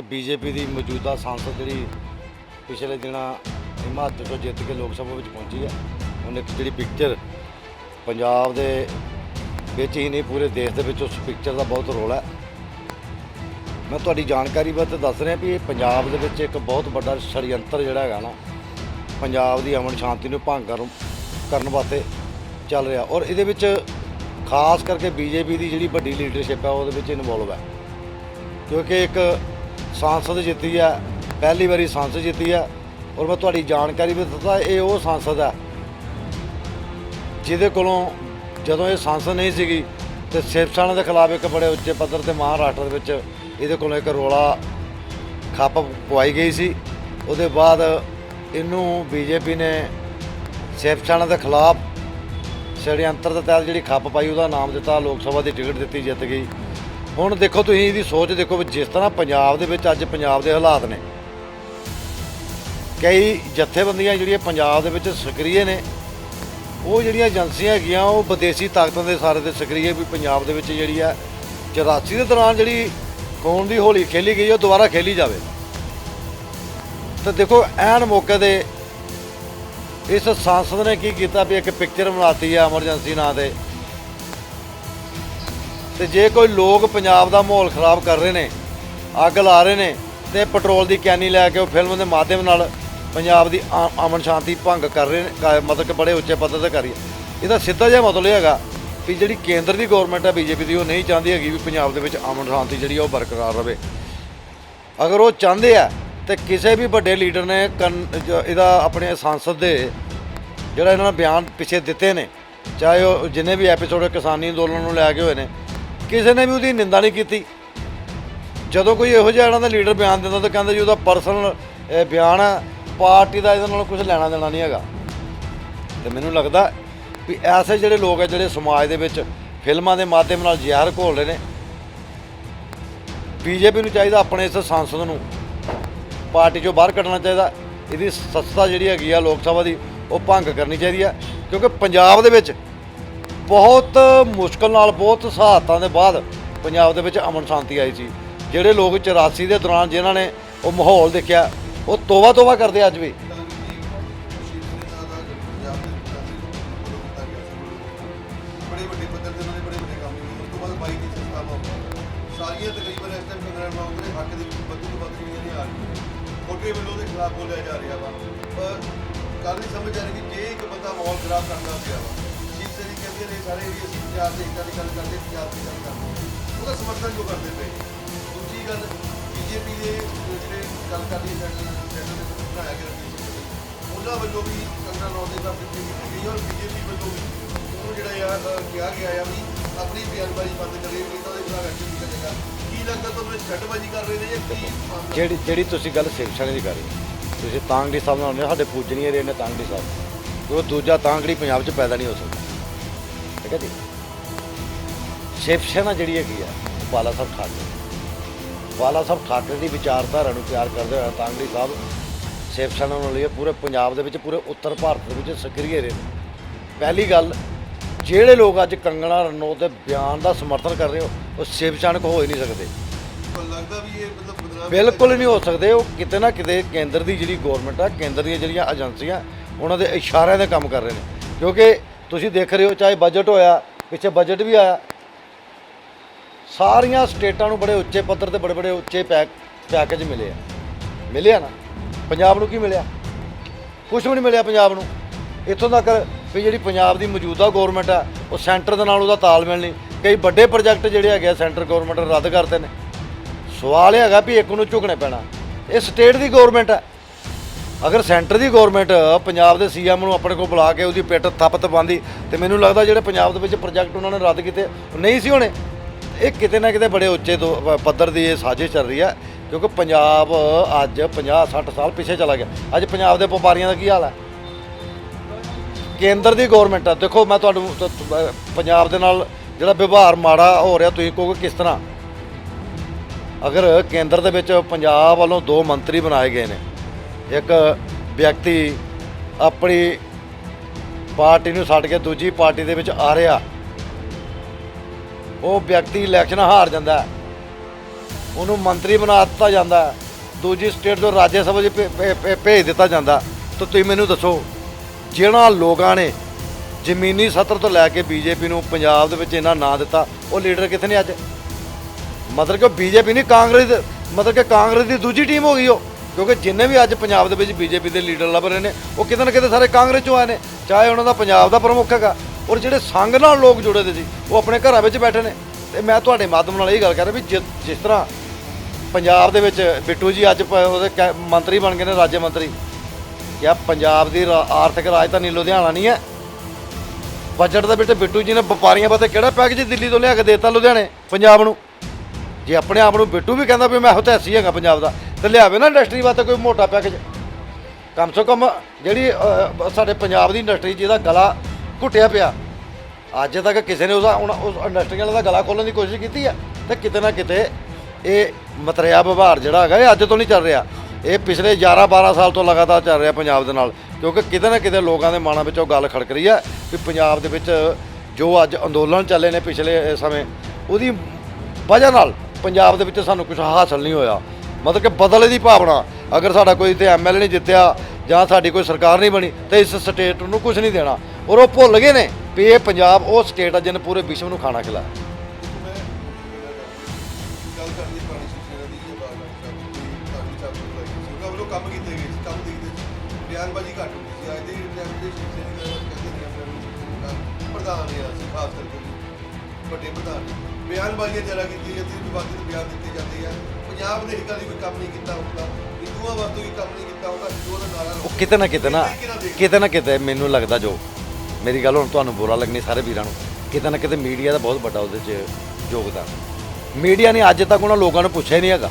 ਇੱਕ ਬੀਜੇਪੀ ਦੀ ਮੌਜੂਦਾ ਸੰਸਦ ਜਿਹੜੀ ਪਿਛਲੇ ਦਿਨਾਂ ਹਿਮਾਚਲ ਤੋਂ ਜਿੱਤ ਕੇ ਲੋਕ ਸਭਾ ਵਿੱਚ ਪਹੁੰਚੀ ਹੈ ਉਹਨੇ ਇੱਕ ਜਿਹੜੀ ਪਿਕਚਰ ਪੰਜਾਬ ਦੇ ਵਿੱਚ ਹੀ ਨਹੀਂ, ਪੂਰੇ ਦੇਸ਼ ਦੇ ਵਿੱਚ ਉਸ ਪਿਕਚਰ ਦਾ ਬਹੁਤ ਰੋਲ ਹੈ ਮੈਂ ਤੁਹਾਡੀ ਜਾਣਕਾਰੀ ਵਾਸਤੇ ਦੱਸ ਰਿਹਾ ਵੀ ਇਹ ਪੰਜਾਬ ਦੇ ਵਿੱਚ ਇੱਕ ਬਹੁਤ ਵੱਡਾ ਛੜਯੰਤਰ ਜਿਹੜਾ ਹੈਗਾ ਨਾ, ਪੰਜਾਬ ਦੀ ਅਮਨ ਸ਼ਾਂਤੀ ਨੂੰ ਭੰਗ ਕਰਨ ਕਰਨ ਵਾਸਤੇ ਚੱਲ ਰਿਹਾ ਔਰ ਇਹਦੇ ਵਿੱਚ ਖਾਸ ਕਰਕੇ ਬੀਜੇਪੀ ਦੀ ਜਿਹੜੀ ਵੱਡੀ ਲੀਡਰਸ਼ਿਪ ਹੈ ਉਹਦੇ ਵਿੱਚ ਇਨਵੋਲਵ ਹੈ ਕਿਉਂਕਿ ਇੱਕ ਸੰਸਦ ਜਿੱਤੀ ਹੈ ਪਹਿਲੀ ਵਾਰੀ ਸੰਸਦ ਜਿੱਤੀ ਹੈ ਔਰ ਮੈਂ ਤੁਹਾਡੀ ਜਾਣਕਾਰੀ ਵੀ ਦਿੱਤਾ, ਇਹ ਉਹ ਸੰਸਦ ਹੈ ਜਿਹਦੇ ਕੋਲੋਂ ਜਦੋਂ ਇਹ ਸੰਸਦ ਨਹੀਂ ਸੀਗੀ, ਤੇ ਸਿਵ ਦੇ ਖਿਲਾਫ ਇੱਕ ਬੜੇ ਉੱਚੇ ਪੱਧਰ ਤੇ ਮਹਾਰਾਸ਼ਟਰ ਦੇ ਵਿੱਚ ਇਹਦੇ ਕੋਲੋਂ ਇੱਕ ਰੋਲਾ ਖੱਪ ਪਵਾਈ ਗਈ ਸੀ। ਉਹਦੇ ਬਾਅਦ ਇਹਨੂੰ ਬੀਜੇਪੀ ਨੇ ਸਿਵ ਸੈਨਾ ਦੇ ਖਿਲਾਫ ਛੜਯੰਤਰ ਦੇ ਤਹਿਤ ਜਿਹੜੀ ਖੱਪ ਪਾਈ, ਉਹਦਾ ਨਾਮ ਦਿੱਤਾ, ਲੋਕ ਸਭਾ ਦੀ ਟਿਕਟ ਦਿੱਤੀ, ਜਿੱਤ ਗਈ। ਹੁਣ ਦੇਖੋ ਤੁਸੀਂ ਇਹਦੀ ਸੋਚ ਦੇਖੋ ਵੀ ਜਿਸ ਤਰ੍ਹਾਂ ਪੰਜਾਬ ਦੇ ਵਿੱਚ ਅੱਜ ਪੰਜਾਬ ਦੇ ਹਾਲਾਤ ਨੇ। ਕਈ ਜਥੇਬੰਦੀਆਂ ਜਿਹੜੀਆਂ ਪੰਜਾਬ ਦੇ ਵਿੱਚ ਸਕਰੀਏ ਨੇ, ਉਹ ਜਿਹੜੀਆਂ ਏਜੰਸੀਆਂ ਹੈਗੀਆਂ, ਉਹ ਵਿਦੇਸ਼ੀ ਤਾਕਤਾਂ ਦੇ ਸਾਰੇ ਦੇ ਸਕਰੀਏ ਵੀ ਪੰਜਾਬ ਦੇ ਵਿੱਚ ਜਿਹੜੀ ਆ 84 ਦੇ ਦੌਰਾਨ ਜਿਹੜੀ ਕੌਣ ਦੀ ਹੋਲੀ ਖੇਲੀ ਗਈ, ਉਹ ਦੁਬਾਰਾ ਖੇਲੀ ਜਾਵੇ। ਤਾਂ ਦੇਖੋ, ਐਨ ਮੌਕੇ ਦੇ ਇਸ ਸੰਸਦ ਨੇ ਕੀ ਕੀਤਾ ਵੀ ਇੱਕ ਪਿਕਚਰ ਬਣਾਤੀ ਆ ਐਮਰਜੈਂਸੀ ਨਾਂ ਤੇ। ਤੇ ਜੇ ਕੋਈ ਲੋਕ ਪੰਜਾਬ ਦਾ ਮਾਹੌਲ ਖਰਾਬ ਕਰ ਰਹੇ ਨੇ, ਅੱਗ ਲਾ ਰਹੇ ਨੇ, ਤੇ ਪੈਟਰੋਲ ਦੀ ਕੈਨੀ ਲੈ ਕੇ ਉਹ ਫਿਲਮ ਦੇ ਮਾਧਿਅਮ ਨਾਲ ਪੰਜਾਬ ਦੀ ਆ- ਅਮਨ ਸ਼ਾਂਤੀ ਭੰਗ ਕਰ ਰਹੇ ਨੇ ਮਤਲਬ ਕਿ ਬੜੇ ਉੱਚੇ ਪੱਧਰ ਤੇ ਕਰ ਰਹੀ ਹੈ। ਇਹਦਾ ਸਿੱਧਾ ਜਿਹਾ ਮਤਲਬ ਇਹ ਹੈਗਾ ਵੀ ਜਿਹੜੀ ਕੇਂਦਰ ਦੀ ਗਵਰਨਮੈਂਟ ਹੈ, ਬੀਜੇਪੀ ਦੀ, ਉਹ ਨਹੀਂ ਚਾਹੁੰਦੀ ਹੈਗੀ ਵੀ ਪੰਜਾਬ ਦੇ ਵਿੱਚ ਅਮਨ ਸ਼ਾਂਤੀ ਜਿਹੜੀ ਆ ਉਹ ਬਰਕਰਾਰ ਰਵੇ। ਅਗਰ ਉਹ ਚਾਹੁੰਦੇ ਆ, ਤੇ ਕਿਸੇ ਵੀ ਵੱਡੇ ਲੀਡਰ ਨੇ ਕਨ- ਇਹਦਾ ਆਪਣੇ ਸੰਸਦ ਦੇ ਜਿਹੜਾ ਇਹਨਾਂ ਨੇ ਬਿਆਨ ਪਿੱਛੇ ਦਿੱਤੇ ਨੇ, ਚਾਹੇ ਉਹ ਜਿੰਨੇ ਵੀ ਐਪੀਸੋਡ ਕਿਸਾਨੀ ਅੰਦੋਲਨ ਨੂੰ ਲੈ ਕੇ ਹੋਏ ਨੇ ਕਿਸੇ ਨੇ ਵੀ ਉਹਦੀ ਨਿੰਦਾ ਨਹੀਂ ਕੀਤੀ। ਜਦੋਂ ਕੋਈ ਇਹੋ ਜਿਹਾ ਇਹਨਾਂ ਦਾ ਲੀਡਰ ਬਿਆਨ ਦਿੰਦਾ ਤਾਂ ਕਹਿੰਦਾ ਜੀ ਉਹਦਾ ਪਰਸਨਲ ਬਿਆਨ ਹੈ ਪਾਰਟੀ ਦਾ ਇਹਦੇ ਨਾਲ ਕੁਝ ਲੈਣਾ ਦੇਣਾ ਨਹੀਂ ਹੈਗਾ। ਤੇ ਮੈਨੂੰ ਲੱਗਦਾ ਵੀ ਐਸੇ ਜਿਹੜੇ ਲੋਕ ਹੈ ਜਿਹੜੇ ਸਮਾਜ ਦੇ ਵਿੱਚ ਫਿਲਮਾਂ ਦੇ ਮਾਧਿਅਮ ਨਾਲ ਜ਼ਹਿਰ ਘੋਲ ਰਹੇ ਨੇ, ਬੀਜੇਪੀ ਨੂੰ ਚਾਹੀਦਾ ਆਪਣੇ ਇਸ ਸੰਸਦ ਨੂੰ ਪਾਰਟੀ ਚੋਂ ਬਾਹਰ ਕੱਢਣਾ ਚਾਹੀਦਾ। ਇਹਦੀ ਸੱਤਾ ਜਿਹੜੀ ਹੈਗੀ ਆ, ਲੋਕ ਸਭਾ ਦੀ, ਉਹ ਭੰਗ ਕਰਨੀ ਚਾਹੀਦੀ ਆ। ਕਿਉਂਕਿ ਪੰਜਾਬ ਦੇ ਵਿੱਚ ਬਹੁਤ ਮੁਸ਼ਕਲ ਨਾਲ, ਬਹੁਤ ਸਹਾਇਤਾਂ ਦੇ ਬਾਅਦ ਪੰਜਾਬ ਦੇ ਵਿੱਚ ਅਮਨ ਸ਼ਾਂਤੀ ਆਈ ਸੀ। ਜਿਹੜੇ ਲੋਕ 84 ਦੇ ਦੌਰਾਨ ਜਿਨ੍ਹਾਂ ਨੇ ਉਹ ਮਾਹੌਲ ਦੇਖਿਆ, ਉਹ ਤੋਬਾ ਤੋਬਾ ਕਰਦੇ ਅੱਜ ਵੀ। ਬੜੇ ਵੱਡੇ ਪੱਧਰ ਤੇ ਉਹਨਾਂ ਨੇ ਬੜੇ ਵੱਡੇ ਕੰਮ ਕੀਤੇ। ਉਸ ਤੋਂ ਬਾਅਦ ਬਾਈ ਦੀ ਸੰਸਥਾਵਾਂ ਸਾਰੀਆਂ ਤਕਰੀਬਨ ਇਸ ਟਾਈਮ ਕੰਗਣਾ ਰਣੌਤ ਦੇ ਹੱਕ ਦੇ ਵਿੱਚ ਵੱਧ ਤੋਂ ਵੱਧ ਜਿਹੜੀਆਂ ਨੇ ਆ ਰਹੀਆਂ ਕੋਟੇ ਵੱਲੋਂ ਦੇ ਖਿਲਾਫ ਬੋਲਿਆ ਜਾ ਰਿਹਾ ਵਾ। ਪਰ ਗੱਲ ਨਹੀਂ ਸਮਝ ਆ ਰਹੀ ਕਿ ਜੇ ਇੱਕ ਬੰਦਾ ਮਾਹੌਲ ਖਰਾਬ ਕਰਦਾ ਪਿਆ ਵਾ ਸ਼ੀਖ ਸਰੀ ਸਾਰੇ ਵੀ ਅਸੀਂ ਪੰਜਾਬ ਦੇ ਹਿੱਤਾਂ ਦੀ ਗੱਲ ਕਰਦੇ, ਪੰਜਾਬ ਦੀ ਗੱਲ ਕਰਦੇ। ਉਹਦਾ ਸਮਰਥਨ ਕਿਉਂ ਕਰਦੇ ਪਏ? ਦੂਜੀ ਗੱਲ, ਬੀਜੇਪੀ ਦੇ ਜਿਹੜੇ ਗੱਲ ਕਰਦੀ ਸੈਂਟਰ ਸੈਂਟਰ ਦੇ ਵਿੱਚ ਬਣਾਇਆ ਗਿਆ ਰਣਜੀਤ ਉਹਨਾਂ ਵੱਲੋਂ ਵੀ ਕੰਗਣਾ ਰਣੌਤ ਦਾ ਪਿੱਛੇ ਗਈ ਔਰ ਬੀਜੇਪੀ ਵੱਲੋਂ ਵੀ ਉਹਨੂੰ ਜਿਹੜਾ ਆ ਕਿਹਾ ਗਿਆ ਆ ਵੀ ਆਪਣੀ ਬਿਆਨਬਾਜ਼ੀ ਬੰਦ ਕਰੇ ਨਹੀਂ ਤਾਂ ਉਹਦੇ ਖਿਲਾਫ ਐਕਸ਼ਨ ਕਰੇਗਾ ਕੀ ਲੱਗਦਾ ਤੁਹਾਨੂੰ ਛੱਡਬਾਜ਼ੀ ਕਰ ਰਹੇ ਨੇ ਜਾਂ ਕੀ ਜਿਹੜੀ ਜਿਹੜੀ ਤੁਸੀਂ ਗੱਲ ਸਿਵਸੈਨਾ ਦੀ ਕਰ ਰਹੇ ਹੋ। ਤੁਸੀਂ ਤਾਂਗੜੀ ਸਾਹਿਬ ਨਾਲ ਹੁੰਦੇ ਸਾਡੇ ਪੂਜਨੀਏ ਰਹੇ ਨੇ ਤਾਂਗੜੀ ਸਾਹਿਬ। ਉਹ ਦੂਜਾ ਤਾਂਗੜੀ ਪੰਜਾਬ 'ਚ ਪੈਦਾ ਨਹੀਂ ਹੋ ਸਕਦਾ। ਠੀਕ ਹੈ ਜੀ। ਸਿਵਸੈਨਾ ਜਿਹੜੀ ਹੈਗੀ ਆ ਉਹ ਬਾਲਾ ਸਾਹਿਬ ਠਾਕਰੇ। ਬਾਲਾ ਸਾਹਿਬ ਠਾਕਰੇ ਦੀ ਵਿਚਾਰਧਾਰਾ ਨੂੰ ਪਿਆਰ ਕਰਦੇ ਹੋਏ ਤਾਂਗੜੀ ਸਾਹਿਬ ਸਿਵਸੈਨਾ ਨਾਲ ਲਈ ਪੂਰੇ ਪੰਜਾਬ ਦੇ ਵਿੱਚ ਪੂਰੇ ਉੱਤਰ ਭਾਰਤ ਦੇ ਵਿੱਚ ਸਕਰੀਏ ਰਹੇ ਨੇ। ਪਹਿਲੀ ਗੱਲ ਜਿਹੜੇ ਲੋਕ ਅੱਜ ਕੰਗਣਾ ਰਣੌਤ ਦੇ ਬਿਆਨ ਦਾ ਸਮਰਥਨ ਕਰ ਰਹੇ ਹੋ ਉਹ ਸਿਵਸੈਨਿਕ ਹੋ ਹੀ ਨਹੀਂ ਸਕਦੇ। ਬਿਲਕੁਲ ਨਹੀਂ ਹੋ ਸਕਦੇ ਉਹ ਕਿਤੇ ਨਾ ਕਿਤੇ ਕੇਂਦਰ ਦੀ ਜਿਹੜੀ ਗਵਰਨਮੈਂਟ ਆ ਕੇਂਦਰ ਦੀਆਂ ਜਿਹੜੀਆਂ ਏਜੰਸੀਆਂ ਉਹਨਾਂ ਦੇ ਇਸ਼ਾਰਿਆਂ ਦੇ ਕੰਮ ਕਰ ਰਹੇ ਨੇ। ਕਿਉਂਕਿ ਤੁਸੀਂ ਦੇਖ ਰਹੇ ਹੋ, ਚਾਹੇ ਬਜਟ ਹੋਇਆ, ਪਿੱਛੇ ਬਜਟ ਵੀ ਆਇਆ। ਸਾਰੀਆਂ ਸਟੇਟਾਂ ਨੂੰ ਬੜੇ ਉੱਚੇ ਪੱਧਰ ਤੇ ਬੜੇ ਬੜੇ ਉੱਚੇ ਪੈਕ ਪੈਕੇਜ ਮਿਲੇ ਆ। ਮਿਲਿਆ ਨਾ? ਪੰਜਾਬ ਨੂੰ ਕੀ ਮਿਲਿਆ? ਕੁਝ ਵੀ ਨਹੀਂ ਮਿਲਿਆ ਪੰਜਾਬ ਨੂੰ। ਇੱਥੋਂ ਤੱਕ ਵੀ ਜਿਹੜੀ ਪੰਜਾਬ ਦੀ ਮੌਜੂਦਾ ਗਵਰਨਮੈਂਟ ਆ, ਉਹ ਸੈਂਟਰ ਦੇ ਨਾਲ ਉਹਦਾ ਤਾਲਮੇਲ ਨਹੀਂ ਕਈ ਵੱਡੇ ਪ੍ਰੋਜੈਕਟ ਜਿਹੜੇ ਹੈਗੇ ਆ ਸੈਂਟਰ ਗਵਰਨਮੈਂਟ ਰੱਦ ਕਰਦੇ ਨੇ। ਸਵਾਲ ਇਹ ਹੈਗਾ ਵੀ ਇੱਕ ਨੂੰ ਝੁਕਣੇ ਪੈਣਾ। ਇਹ ਸਟੇਟ ਦੀ ਗਵਰਨਮੈਂਟ ਹੈ ਅਗਰ ਸੈਂਟਰ ਦੀ ਗਵਰਨਮੈਂਟ ਪੰਜਾਬ ਦੇ ਸੀਐਮ ਨੂੰ ਆਪਣੇ ਕੋਲ ਬੁਲਾ ਕੇ ਉਹਦੀ ਪਿੱਠ ਥੱਪਤ ਪਾਉਂਦੀ ਤੇ ਮੈਨੂੰ ਲੱਗਦਾ ਜਿਹੜੇ ਪੰਜਾਬ ਦੇ ਵਿੱਚ ਪ੍ਰੋਜੈਕਟ ਉਹਨਾਂ ਨੇ ਰੱਦ ਕੀਤੇ ਉਹ ਨਹੀਂ ਸੀ ਹੋਣੇ। ਇਹ ਕਿਤੇ ਨਾ ਕਿਤੇ ਬੜੇ ਉੱਚੇ ਦੋ- ਪੱਧਰ ਦੀ ਇਹ ਸਾਜ਼ਿਸ਼ ਚੱਲ ਰਹੀ ਹੈ, ਕਿਉਂਕਿ ਪੰਜਾਬ ਅੱਜ 50 60 ਸਾਲ ਪਿੱਛੇ ਚਲਾ ਗਿਆ। ਅੱਜ ਪੰਜਾਬ ਦੇ ਵਪਾਰੀਆਂ ਦਾ ਕੀ ਹਾਲ ਹੈ? ਕੇਂਦਰ ਦੀ ਗਵਰਨਮੈਂਟ ਆ। ਦੇਖੋ, ਮੈਂ ਤੁਹਾਨੂੰ ਪੰਜਾਬ ਦੇ ਨਾਲ ਜਿਹੜਾ ਵਿਵਹਾਰ ਮਾੜਾ ਹੋ ਰਿਹਾ, ਤੁਸੀਂ ਕਹੋਗੇ ਕਿਸ ਤਰ੍ਹਾਂ? ਅਗਰ ਕੇਂਦਰ ਦੇ ਵਿੱਚ ਪੰਜਾਬ ਵੱਲੋਂ ਦੋ ਮੰਤਰੀ ਬਣਾਏ ਗਏ ਨੇ ਇੱਕ ਵਿਅਕਤੀ ਆਪਣੀ ਪਾਰਟੀ ਨੂੰ ਛੱਡ ਕੇ ਦੂਜੀ ਪਾਰਟੀ ਦੇ ਵਿੱਚ ਆ ਰਿਹਾ। ਉਹ ਵਿਅਕਤੀ ਇਲੈਕਸ਼ਨ ਹਾਰ ਜਾਂਦਾ ਉਹਨੂੰ ਮੰਤਰੀ ਬਣਾ ਦਿੱਤਾ ਜਾਂਦਾ ਦੂਜੀ ਸਟੇਟ ਤੋਂ ਰਾਜ ਸਭਾ 'ਚ ਭੇ- ਭੇ- ਭੇਜ ਦਿੱਤਾ ਜਾਂਦਾ ਤਾਂ ਤੁਸੀਂ ਮੈਨੂੰ ਦੱਸੋ ਜਿਹਨਾਂ ਲੋਕਾਂ ਨੇ ਜ਼ਮੀਨੀ ਸਤਰ ਤੋਂ ਲੈ ਕੇ ਬੀਜੇਪੀ ਨੂੰ ਪੰਜਾਬ ਦੇ ਵਿੱਚ ਇਹਨਾਂ ਨਾਂ ਦਿੱਤਾ, ਉਹ ਲੀਡਰ ਕਿੱਥੇ ਨੇ ਅੱਜ? ਮਤਲਬ ਕਿ ਬੀਜੇਪੀ ਨਹੀਂ, ਕਾਂਗਰਸ ਮਤਲਬ ਕਿ ਕਾਂਗਰਸ ਦੀ ਦੂਜੀ ਟੀਮ ਹੋ ਗਈ ਉਹ। ਕਿਉਂਕਿ ਜਿੰਨੇ ਵੀ ਅੱਜ ਪੰਜਾਬ ਦੇ ਵਿੱਚ ਬੀਜੇਪੀ ਦੇ ਲੀਡਰ ਲੱਭ ਰਹੇ ਨੇ, ਉਹ ਕਿਤੇ ਨਾ ਕਿਤੇ ਸਾਰੇ ਕਾਂਗਰਸ ਚੋਂ ਆਏ ਨੇ, ਚਾਹੇ ਉਹਨਾਂ ਦਾ ਪੰਜਾਬ ਦਾ ਪ੍ਰਮੁੱਖ ਹੈਗਾ। ਔਰ ਜਿਹੜੇ ਸੰਘ ਨਾਲ ਲੋਕ ਜੁੜੇ ਦੇ ਸੀ ਉਹ ਆਪਣੇ ਘਰਾਂ ਵਿੱਚ ਬੈਠੇ ਨੇ। ਤੇ ਮੈਂ ਤੁਹਾਡੇ ਮਾਧਿਅਮ ਨਾਲ ਇਹ ਗੱਲ ਕਰ ਰਿਹਾ ਵੀ ਜਿ- ਜਿਸ ਤਰ੍ਹਾਂ ਪੰਜਾਬ ਦੇ ਵਿੱਚ ਬਿੱਟੂ ਜੀ ਅੱਜ ਪ- ਉਹਦੇ ਕੈ- ਮੰਤਰੀ ਬਣ ਗਏ ਨੇ, ਰਾਜ ਮੰਤਰੀ। ਕਿਆ ਪੰਜਾਬ ਦੀ ਰਾ- ਆਰਥਿਕ ਰਾਜਧਾਨੀ ਲੁਧਿਆਣਾ ਨਹੀਂ ਹੈ? ਬਜਟ ਦੇ ਵਿੱਚ ਬਿੱਟੂ ਜੀ ਨੇ ਵਪਾਰੀਆਂ ਵਾਸਤੇ ਕਿਹੜਾ ਪੈਕੇਜ ਦਿੱਲੀ ਤੋਂ ਲਿਆ ਕੇ ਦੇਤਾ ਲੁਧਿਆਣੇ, ਪੰਜਾਬ ਨੂੰ? ਜੇ ਆਪਣੇ ਆਪ ਨੂੰ ਬਿੱਟੂ ਵੀ ਕਹਿੰਦਾ ਵੀ ਮੈਂ ਹੁਤੈਸੀ ਹੈਗਾ ਪੰਜਾਬ ਦਾ ਤੇ ਲਿਆਵੇ ਨਾ ਇੰਡਸਟਰੀ ਵਾਸਤੇ ਕੋਈ ਮੋਟਾ ਪੈਕੇਜ। ਕਮ ਸੇ ਕਮ ਜਿਹੜੀ ਅਹ, ਸਾਡੇ ਪੰਜਾਬ ਦੀ ਇੰਡਸਟਰੀ ਜਿਹਦਾ ਗਲਾ ਘੁੱਟਿਆ ਪਿਆ ਅੱਜ ਤੱਕ ਕਿਸੇ ਨੇ ਉਹਦਾ ਹੁਣ ਉਸ ਇੰਡਸਟਰੀ ਵਾਲੇ ਦਾ ਗਲਾ ਖੋਲਣ ਦੀ ਕੋਸ਼ਿਸ਼ ਕੀਤੀ ਹੈ ਤੇ ਕਿਤੇ ਨਾ ਕਿਤੇ ਇਹ ਮਤਰਿਆ ਵਿਵਹਾਰ ਜਿਹੜਾ ਹੈਗਾ ਇਹ ਅੱਜ ਤੋਂ ਨਹੀਂ ਚੱਲ ਰਿਹਾ। ਇਹ ਪਿਛਲੇ 11 12 ਸਾਲ ਤੋਂ ਲਗਾਤਾਰ ਚੱਲ ਰਿਹਾ ਪੰਜਾਬ ਦੇ ਨਾਲ ਕਿਉਂਕਿ ਕਿਤੇ ਨਾ ਕਿਤੇ ਲੋਕਾਂ ਦੇ ਮਨਾਂ ਵਿੱਚ ਉਹ ਗੱਲ ਖੜਕ ਰਹੀ ਹੈ ਵੀ ਪੰਜਾਬ ਦੇ ਵਿੱਚ ਜੋ ਅੱਜ ਅੰਦੋਲਨ ਚੱਲੇ ਨੇ ਪਿਛਲੇ ਸਮੇਂ ਉਹਦੀ ਵਜ੍ਹਾ ਨਾਲ ਪੰਜਾਬ ਦੇ ਵਿੱਚ ਸਾਨੂੰ ਕੁਝ ਹਾਸਲ ਨਹੀਂ ਹੋਇਆ। ਮਤਲਬ ਕਿ ਬਦਲੇ ਦੀ ਭਾਵਨਾ, ਅਗਰ ਸਾਡਾ ਕੋਈ ਤੇ ਐਮਐਲਏ ਨਹੀਂ ਜਿੱਤਿਆ ਜਾਂ ਸਾਡੀ ਕੋਈ ਸਰਕਾਰ ਨਹੀਂ ਬਣੀ, ਤੇ ਇਸ ਸਟੇਟ ਨੂੰ ਕੁਝ ਨਹੀਂ ਦੇਣਾ। ਔਰ ਉਹ ਭੁੱਲ ਗਏ ਨੇ ਵੀ ਇਹ ਪੰਜਾਬ, ਉਹ ਸਟੇਟ ਆ ਜਿਹਨੇ ਪੂਰੇ ਵਿਸ਼ਵ ਨੂੰ ਖਾਣਾ ਖਿਲਾ ਬਿਆਨਬਾਜ਼ੀ ਘੱਟ ਹੁੰਦੀ ਸੀ, ਅੱਜ ਦੇ ਟਾਈਮ ਦੇ ਸ਼ਿਸ਼ੇ ਦੀ ਗੱਲ ਕਹਿੰਦੇ ਨੇ ਆਪਣੇ ਪ੍ਰਧਾਨ ਨੇ ਅਸੀਂ ਖਾਸ ਕਰਕੇ ਵੱਡੇ ਪ੍ਰਧਾਨ ਨੇ। ਬਿਆਨਬਾਜ਼ੀਆਂ ਕੀਤੀ ਜਾਂਦੀ ਵਿਵਾਦੀ ਬਿਆਨ ਦਿੱਤੇ ਜਾਂਦੇ ਆ। ਪੰਜਾਬ ਦੇ ਹਿੱਤਾਂ ਲਈ ਕੋਈ ਕੰਮ ਨਹੀਂ ਕੀਤਾ ਹੁੰਦਾ ਹਿੰਦੂਆਂ ਵਾਸਤੇ ਵੀ ਕੰਮ ਨਹੀਂ ਕੀਤਾ ਹੁੰਦਾ ਹਿੰਦੂਆਂ ਦਾ ਨਾਰਾ ਉਹ ਕਿਤੇ ਨਾ ਕਿਤੇ ਨਾ। ਕਿਤੇ ਨਾ ਕਿਤੇ ਮੈਨੂੰ ਲੱਗਦਾ ਜੋ ਮੇਰੀ ਗੱਲ ਹੁਣ ਤੁਹਾਨੂੰ ਬੁਰਾ ਲੱਗਣੀ ਸਾਰੇ ਵੀਰਾਂ ਨੂੰ ਕਿਤੇ ਨਾ ਕਿਤੇ ਮੀਡੀਆ ਦਾ ਬਹੁਤ ਵੱਡਾ ਉਹਦੇ 'ਚ ਯੋਗਦਾਨ। ਮੀਡੀਆ ਨੇ ਅੱਜ ਤੱਕ ਉਹਨਾਂ ਲੋਕਾਂ ਨੂੰ ਪੁੱਛਿਆ ਹੀ ਨਹੀਂ ਹੈਗਾ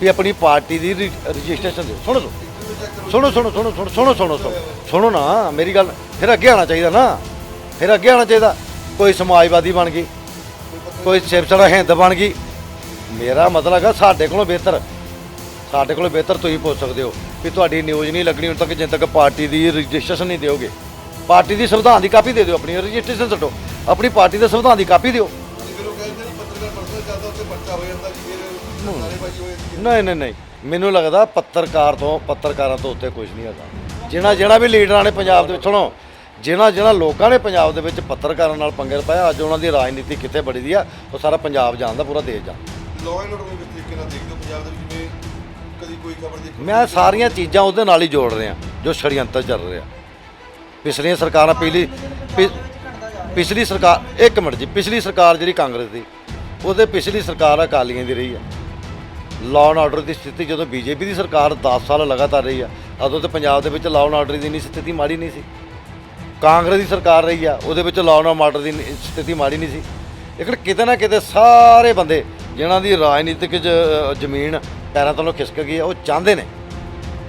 ਵੀ ਆਪਣੀ ਪਾਰਟੀ ਦੀ ਰਜਿਸਟ੍ਰੇਸ਼ਨ ਦੇ ਸੁਣੋ ਸੁਣੋ। ਸੁਣੋ ਸੁਣੋ ਸੁਣੋ ਸੁਣੋ ਸੁਣੋ ਸੁਣੋ ਸੁਣੋ। ਨਾ ਮੇਰੀ ਗੱਲ ਫਿਰ ਅੱਗੇ ਆਉਣਾ ਚਾਹੀਦਾ ਨਾ। ਫਿਰ ਅੱਗੇ ਆਉਣਾ ਚਾਹੀਦਾ। ਕੋਈ ਸਮਾਜਵਾਦੀ ਬਣ ਗਈ ਕੋਈ ਸ਼ਿਵ ਸੈਨਾ ਹਿੰਦ ਬਣ ਗਈ ਮੇਰਾ ਮਤਲਬ ਹੈਗਾ ਸਾਡੇ ਕੋਲੋਂ ਬਿਹਤਰ। ਸਾਡੇ ਕੋਲੋਂ ਬਿਹਤਰ ਤੁਸੀਂ ਪੁੱਛ ਸਕਦੇ ਹੋ ਵੀ ਤੁਹਾਡੀ ਨਿਊਜ਼ ਨਹੀਂ ਲੱਗਣੀ, ਹੁਣ ਤੱਕ ਜਿੰਨ ਤੱਕ ਪਾਰਟੀ ਦੀ ਰਜਿਸਟ੍ਰੇਸ਼ਨ ਨਹੀਂ ਦਿਓਗੇ। ਪਾਰਟੀ ਦੀ ਸੰਵਿਧਾਨ ਦੀ ਕਾਪੀ ਦੇ ਦਿਓ ਆਪਣੀ ਰਜਿਸਟ੍ਰੇਸ਼ਨ ਛੱਡੋ। ਆਪਣੀ ਪਾਰਟੀ ਦੇ ਸੰਵਿਧਾਨ ਦੀ ਕਾਪੀ ਦਿਓ। ਨਹੀਂ ਨਹੀਂ ਨਹੀਂ। ਮੈਨੂੰ ਲੱਗਦਾ ਪੱਤਰਕਾਰ ਤੋਂ, ਪੱਤਰਕਾਰਾਂ ਤੋਂ ਉੱਤੇ ਕੁਝ ਨਹੀਂ ਹੈਗਾ। ਜਿਹੜਾ ਜਿਹੜਾ ਵੀ ਲੀਡਰਾਂ ਨੇ ਪੰਜਾਬ ਦੇ ਵਿੱਚ, ਸੁਣੋ ਜਿਹਨਾਂ ਜਿਹਨਾਂ ਲੋਕਾਂ ਨੇ ਪੰਜਾਬ ਦੇ ਵਿੱਚ ਪੱਤਰਕਾਰਾਂ ਨਾਲ ਪੰਗੇ ਪਾਇਆ ਅੱਜ ਉਹਨਾਂ ਦੀ ਰਾਜਨੀਤੀ ਕਿੱਥੇ ਬੜੀ ਦੀ ਆ, ਉਹ ਸਾਰਾ ਪੰਜਾਬ ਜਾਣਦਾ, ਪੂਰਾ ਦੇਸ਼ ਜਾਣਦਾ। ਲਾਅ ਐਂਡ ਆਰਡਰ ਨੂੰ ਕਿਸ ਤਰੀਕੇ ਨਾਲ ਦੇਖਦੇ ਹੋ ਪੰਜਾਬ ਦੇ ਵਿੱਚ? ਜਿਵੇਂ ਕਦੀ ਕੋਈ ਖਬਰ ਦੇਖੋ ਮੈਂ ਸਾਰੀਆਂ ਚੀਜ਼ਾਂ ਉਹਦੇ ਨਾਲ ਹੀ ਜੋੜ ਰਿਹਾ ਜੋ ਛੜਯੰਤਰ ਚੱਲ ਰਿਹਾ। ਪਿਛਲੀਆਂ ਸਰਕਾਰਾਂ ਪਹਿਲੀ ਪਿ- ਪਿਛਲੀ ਸਰਕਾਰ ਇੱਕ ਮਿੰਟ ਜੀ ਪਿਛਲੀ ਸਰਕਾਰ ਜਿਹੜੀ ਕਾਂਗਰਸ ਦੀ ਉਹਦੇ ਪਿਛਲੀ ਸਰਕਾਰ ਅਕਾਲੀਆਂ ਦੀ ਰਹੀ ਹੈ ਲਾਅ ਐਂਡ ਆਰਡਰ ਦੀ ਸਥਿਤੀ ਜਦੋਂ ਬੀਜੇਪੀ ਦੀ ਸਰਕਾਰ 10 ਸਾਲ ਲਗਾਤਾਰ ਰਹੀ ਆ ਉਦੋਂ ਤੇ ਪੰਜਾਬ ਦੇ ਵਿੱਚ ਲਾਅ ਐਂਡ ਆਰਡਰ ਦੀ ਇੰਨੀ ਸਥਿਤੀ ਮਾੜੀ ਨਹੀਂ ਸੀ। ਕਾਂਗਰਸ ਦੀ ਸਰਕਾਰ ਰਹੀ ਆ ਉਹਦੇ ਵਿੱਚ ਲਾਅ ਐਂਡ ਆਰਡਰ ਦੀ ਸਥਿਤੀ ਮਾੜੀ ਨਹੀਂ ਸੀ। ਲੇਕਿਨ ਕਿਤੇ ਨਾ ਕਿਤੇ ਸਾਰੇ ਬੰਦੇ ਜਿਨ੍ਹਾਂ ਦੀ ਰਾਜਨੀਤਿਕ ਜ- ਜ਼ਮੀਨ ਪੈਰਾਂ ਤੋਂ ਖਿਸਕ ਗਈ ਆ ਉਹ ਚਾਹੁੰਦੇ ਨੇ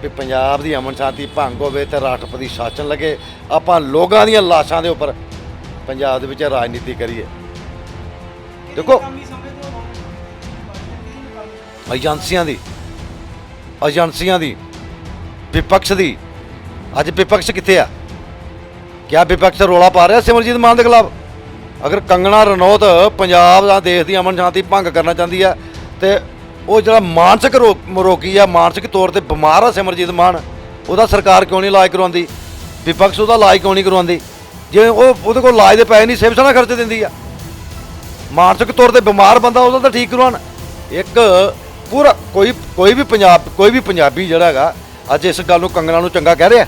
ਵੀ ਪੰਜਾਬ ਦੀ ਅਮਨ ਸ਼ਾਂਤੀ ਭੰਗ ਹੋਵੇ ਤੇ ਰਾਸ਼ਟਰਪਤੀ ਸ਼ਾਸਨ ਲੱਗੇ। ਆਪਾਂ ਲੋਕਾਂ ਦੀਆਂ ਲਾਸ਼ਾਂ ਦੇ ਉੱਪਰ ਪੰਜਾਬ ਦੇ ਵਿੱਚ ਰਾਜਨੀਤੀ ਕਰੀਏ। ਦੇਖੋ, ਏਜੰਸੀਆਂ ਦੀ ਏਜੰਸੀਆਂ ਦੀ, ਵਿਪਕਸ਼ ਦੀ, ਅੱਜ ਵਿਪਕਸ਼ ਕਿੱਥੇ ਆ? ਕਿਆ ਵਿਪਕਸ਼ ਰੋਲਾ ਪਾ ਰਿਹਾ ਸਿਮਰਜੀਤ ਮਾਨ ਦੇ ਖਿਲਾਫ? ਅਗਰ ਕੰਗਣਾ ਰਣੌਤ ਪੰਜਾਬ ਦਾ ਦੇਸ਼ ਦੀ ਅਮਨ ਸ਼ਾਂਤੀ ਭੰਗ ਕਰਨਾ ਚਾਹੁੰਦੀ ਆ ਤੇ ਉਹ ਜਿਹੜਾ ਮਾਨਸਿਕ ਰੋ- ਰੋਗੀ ਆ, ਮਾਨਸਿਕ ਤੌਰ ਤੇ ਬਿਮਾਰ ਆ ਸਿਮਰਜੀਤ ਮਾਨ, ਉਹਦਾ ਸਰਕਾਰ ਕਿਉਂ ਨਹੀਂ ਇਲਾਜ ਕਰਵਾਉਂਦੀ? ਵਿਪਕਸ਼ ਉਹਦਾ ਇਲਾਜ ਕਿਉਂ ਨਹੀਂ ਕਰਵਾਉਂਦੀ? ਜੇ ਉਹ, ਉਹਦੇ ਕੋਲ ਇਲਾਜ ਦੇ ਪੈਸੇ ਨਹੀਂ, ਸਿਵਸਨਾ ਖਰਚ ਦਿੰਦੀ ਆ। ਮਾਨਸਿਕ ਤੌਰ ਤੇ ਬਿਮਾਰ ਬੰਦਾ ਉਹਦਾ ਤਾਂ ਠੀਕ ਕਰਵਾਉਣ। ਇੱਕ ਪੂਰਾ, ਕੋਈ ਕੋਈ ਵੀ ਪੰਜਾਬ, ਕੋਈ ਵੀ ਪੰਜਾਬੀ ਜਿਹੜਾ ਹੈਗਾ, ਅੱਜ ਇਸ ਗੱਲ ਨੂੰ ਕੰਗਣਾ ਨੂੰ ਚੰਗਾ ਕਹਿ ਰਿਹਾ।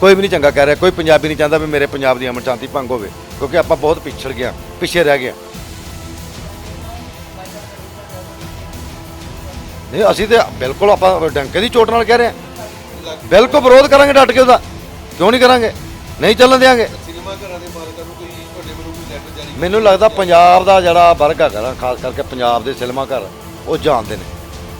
ਕੋਈ ਵੀ ਨਹੀਂ ਚੰਗਾ ਕਹਿ ਰਿਹਾ, ਕੋਈ ਪੰਜਾਬੀ ਨਹੀਂ ਚਾਹੁੰਦਾ ਵੀ ਮੇਰੇ ਪੰਜਾਬ ਦੀ ਅਮਨ ਸ਼ਾਂਤੀ ਭੰਗ ਹੋਵੇ। ਕਿਉਂਕਿ ਆਪਾਂ ਬਹੁਤ ਪਿਛੜ ਗਿਆ ਪਿੱਛੇ ਰਹਿ ਗਏ ਨਹੀਂ ਅਸੀਂ ਤੇ ਬਿਲਕੁਲ ਆਪਾਂ ਡੰਕੇ ਦੀ ਚੋਟ ਨਾਲ ਕਹਿ ਰਹੇ ਹਾਂ। ਬਿਲਕੁਲ ਵਿਰੋਧ ਕਰਾਂਗੇ ਡਟ ਕੇ ਉਹਦਾ। ਕਿਉਂ ਨਹੀਂ ਕਰਾਂਗੇ? ਨਹੀਂ ਚੱਲਣ ਦਿਆਂਗੇ। ਸਿਨੇਮਾ ਘਰਾਂ ਦੇ ਮਾਲਕਾਂ ਨੂੰ ਕੋਈ ਵੱਡੇ ਵੱਲੋਂ ਕੋਈ ਲੈਟਰ ਜਾਰੀ ਮੈਨੂੰ ਲੱਗਦਾ ਪੰਜਾਬ ਦਾ ਜਿਹੜਾ ਵਰਗ ਹੈਗਾ ਨਾ ਖਾਸ ਕਰਕੇ ਪੰਜਾਬ ਦੇ ਸਿਨੇਮਾ ਘਰ ਉਹ ਜਾਣਦੇ ਨੇ।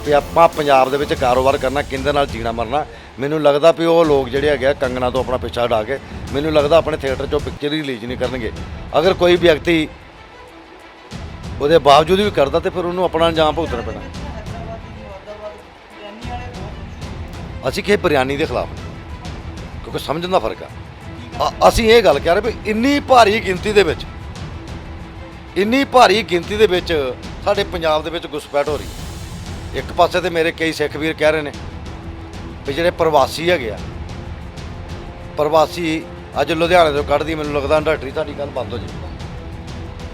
ਵੀ ਆਪਾਂ ਪੰਜਾਬ ਦੇ ਵਿੱਚ ਕਾਰੋਬਾਰ ਕਰਨਾ ਕਿੰਦੇ ਨਾਲ ਜੀਣਾ ਮਰਨਾ ਮੈਨੂੰ ਲੱਗਦਾ ਵੀ ਉਹ ਲੋਕ ਜਿਹੜੇ ਹੈਗੇ ਆ ਕੰਗਣਾ ਤੋਂ ਆਪਣਾ ਪਿੱਛਾ ਹਟਾ ਕੇ ਮੈਨੂੰ ਲੱਗਦਾ ਆਪਣੇ ਥੀਏਟਰ 'ਚੋਂ ਪਿਕਚਰ ਹੀ ਰਿਲੀਜ਼ ਨਹੀਂ ਕਰਨਗੇ। ਅਗਰ ਕੋਈ ਵਿਅਕਤੀ ਉਹਦੇ ਬਾਵਜੂਦ ਵੀ ਕਰਦਾ ਤੇ ਫਿਰ ਉਹਨੂੰ ਆਪਣਾ ਅੰਜਾਮ ਭੁਗਤਣਾ ਪੈਣਾ। ਅਸੀਂ ਕਿਸੇ ਬਿਰਿਆਨੀ ਦੇ ਖਿਲਾਫ ਕਿਉਂਕਿ ਸਮਝਣ ਦਾ ਫ਼ਰਕ ਆ। ਅਸੀਂ ਇਹ ਗੱਲ ਕਹਿ ਰਹੇ ਵੀ ਇੰਨੀ ਭਾਰੀ ਗਿਣਤੀ ਦੇ ਵਿੱਚ, ਇੰਨੀ ਭਾਰੀ ਗਿਣਤੀ ਦੇ ਵਿੱਚ ਸਾਡੇ ਪੰਜਾਬ ਦੇ ਵਿੱਚ ਘੁਸਪੈਠ ਹੋ ਰਹੀ ਹੈ। ਇੱਕ ਪਾਸੇ ਤੇ ਮੇਰੇ ਕਈ ਸਿੱਖ ਵੀਰ ਕਹਿ ਰਹੇ ਨੇ ਵੀ ਜਿਹੜੇ ਪ੍ਰਵਾਸੀ ਹੈਗੇ ਆ, ਪ੍ਰਵਾਸੀ ਅੱਜ ਲੁਧਿਆਣੇ ਤੋਂ ਕੱਢਦੀ, ਮੈਨੂੰ ਲੱਗਦਾ ਇੰਡਸਟਰੀ ਸਾਡੀ ਗੱਲ ਬੰਦ ਹੋ ਜੇ